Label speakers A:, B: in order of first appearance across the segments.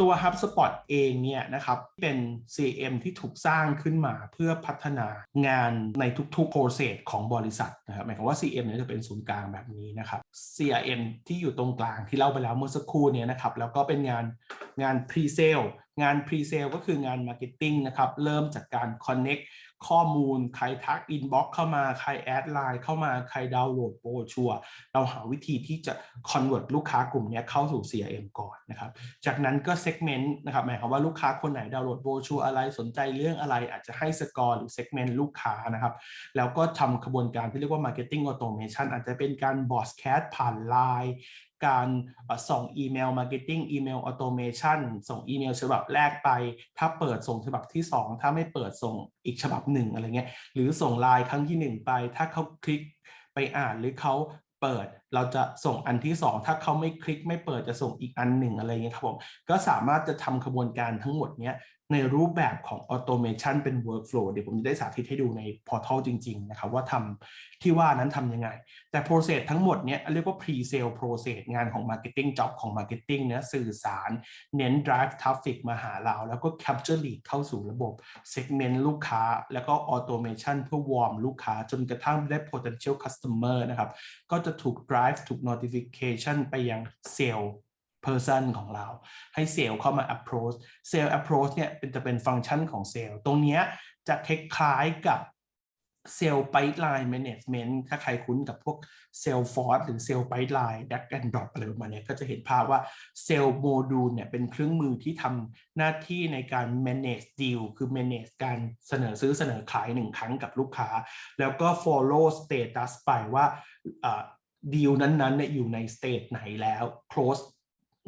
A: ตัว HubSpot เองเนี่ยนะครับเป็น CM ที่ถูกสร้างขึ้นมาเพื่อพัฒนางานในทุกๆ process ของบริษัทนะครับหมายความว่า CM เนี่ยจะเป็นศูนย์กลางแบบนี้นะครับ CRM ที่อยู่ตรงกลางที่เล่าไปแล้วเมื่อสักครู่เนี่ยนะครับแล้วก็เป็นงาน งาน pre-sale งาน pre-sale ก็คืองาน marketing นะครับ เริ่มจากการ connect ข้อมูล ใครทัก inbox เข้ามา ใครแอดไลน์เข้ามา ใครดาวน์โหลดโปรชัวเราหาวิธีที่จะ convert ลูกค้ากลุ่มนี้เข้าสู่ CRM ก่อนนะครับ จากนั้นก็ segment นะครับหมายความว่าลูกค้าคนไหนดาวน์โหลดโบรชัวอะไรสนใจเรื่องอะไรอาจจะให้สกอร์หรือ segment ลูกค้านะครับ แล้วก็ทำกระบวนการที่เรียกว่า marketing automation อาจจะเป็นการบอสแคสผ่านไลน์ การส่งอีเมลมาเก็ตติ้งอีเมลออโตเมชันส่งอีเมลฉบับแรกไป ถ้าเปิดส่งฉบับที่ 2 ถ้าไม่เปิดส่งอีกฉบับหนึ่งอะไรเงี้ยหรือส่งไลน์ครั้งที่ 1 ไป ถ้าเขาคลิกไปอ่านหรือเขาเปิด เราจะส่งอันที่ 2 ถ้าเขาไม่คลิกไม่เปิดจะส่งอีกอันหนึ่งอะไรเงี้ยครับผมก็สามารถจะทำกระบวนการทั้งหมดเนี้ยในรูปแบบของ automation เป็น workflow เดี๋ยวผมจะได้สาธิตให้ดูใน portal จริง ๆ นะครับ ว่าทำที่ว่านั้นทำยังไง แต่ process ทั้งหมดเนี้ยเรียกว่า pre-sale process งานของ marketing job ของ marketing เนี้ยสื่อสาร เน้น drive traffic มาหาเรา แล้วก็ capture lead เข้าสู่ระบบ segment ลูกค้า แล้วก็ automation เพื่อ warm ลูกค้าจนกระทั่งได้ potential customer นะครับ ก็จะถูก drive ถูก notification ไปยัง sale person ของเรา ให้เซลล์เข้ามา approach เซลล์ approach เนี่ยเป็นจะเป็นฟังก์ชันของเซลล์ ตรงเนี้ยจะคล้ายๆกับเซลล์ไ i ไลน์ management ถ้าใครคุ้นกับพวกเซลล์ฟอร์หรือเซลล์ไ i ไลน์ drag and drop อะไรประมาณนี้ก็จะเห็นภาพว่าเซลล์โมดูลเนี่ยเป็นเครื่องมือที่ทำหน้าที่ในการ manage deal คือ manage การเสนอซื้อเสนอขายหนึ่งครั้งกับลูกค้า แล้วก็ follow status ไปว่า ดีลนั้นๆเนี่ยอยู่ในสเตจไหนแล้ว close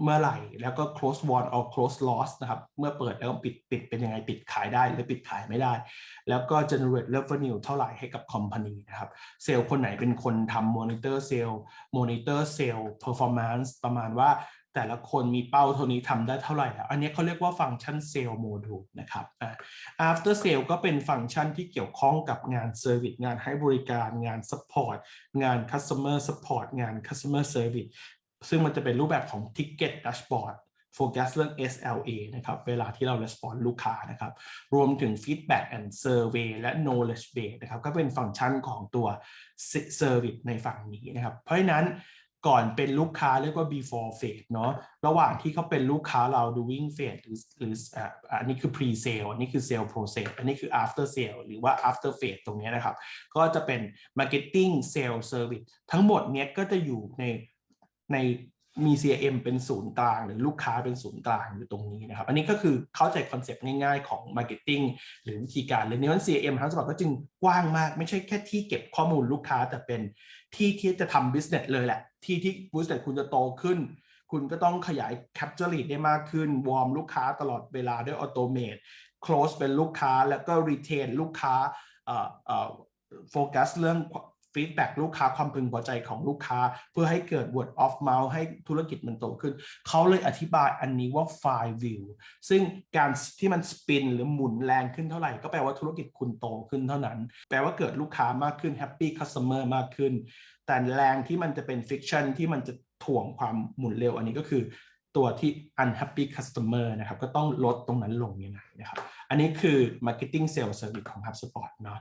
A: เมื่อไหร่ แล้วก็ close won or close loss นะครับ เมื่อเปิดแล้วปิดปิดเป็นยังไงปิดขายได้หรือปิดขายไม่ได้ แล้วก็ generate revenue เท่าไหร่ให้กับ company นะครับ เซลล์คนไหนเป็นคนทำ monitor sale monitor sale performance ประมาณว่า แต่ละคนมีเป้าเท่านี้ทำได้เท่าไหร่แล้วอันนี้เขาเรียกว่าฟังก์ชัน sale module นะครับ after sale ก็เป็นฟังก์ชันที่เกี่ยวข้องกับงาน service งานให้บริการงาน support งาน customer support งาน customer service ซึ่งมันจะเป็นรูปแบบของ Ticket Dashboard โฟกัสเรื่อง SLA นะครับ เวลาที่เรา respond ลูกค้านะครับ รวมถึง Feedback and Survey และ Knowledge Base นะครับ ก็เป็นฟังก์ชันของตัว Service ในฝั่งนี้นะครับ เพราะฉะนั้น ก่อนเป็นลูกค้าเรียกว่า before phase เนาะระหว่างที่เขาเป็นลูกค้าเรา doing phase หรือหรืออันนี้คือ pre sale อันนี้คือ sale process อันนี้คือ after sale หรือว่า after phase ตรงนี้นะครับ ก็จะเป็น marketing sale service ทั้งหมดเนี้ยก็จะอยู่ในใน มี CRM เป็นศูนย์กลาง หรือลูกค้าเป็นศูนย์กลางอยู่ตรงนี้นะครับ อันนี้ก็คือเข้าใจคอนเซปต์ง่ายๆของ Marketing หรือวิธีการเลยในวัน CRM ทั้งสองก็จึงกว้างมาก ไม่ใช่แค่ที่เก็บข้อมูลลูกค้า แต่เป็นที่ที่จะทำ business เลยแหละ ที่ที่ business คุณจะโตขึ้น คุณก็ต้องขยาย capture lead ได้มากขึ้น วอร์มลูกค้าตลอดเวลาด้วย automate close เป็นลูกค้าแล้วก็ retain ลูกค้าโฟกัสเรื่อง ฟีดแบ็ลูกค้าความพึงพอใจของลูกค้า เพื่อให้เกิด word of mouth ให้ธุรกิจมันโตขึ้น เขาเลยอธิบายอันนี้ว่า file view ซึ่งการที่มันสปินหรือหมุนแรงขึ้นเท่าไหร่ ก็แปลว่าธุรกิจคุณโตขึ้นเท่านั้น แปลว่าเกิดลูกค้ามากขึ้น happy customer มากขึ้น แต่แรงที่มันจะเป็น friction ที่มันจะถ่วงความหมุนเร็วอันนี้ก็คือตัวที่ unhappy customer นะครับ ก็ต้องลดตรงนั้นลงยังไงนะครับ อันนี้คือ marketing sales service ของ HubSpot เนาะ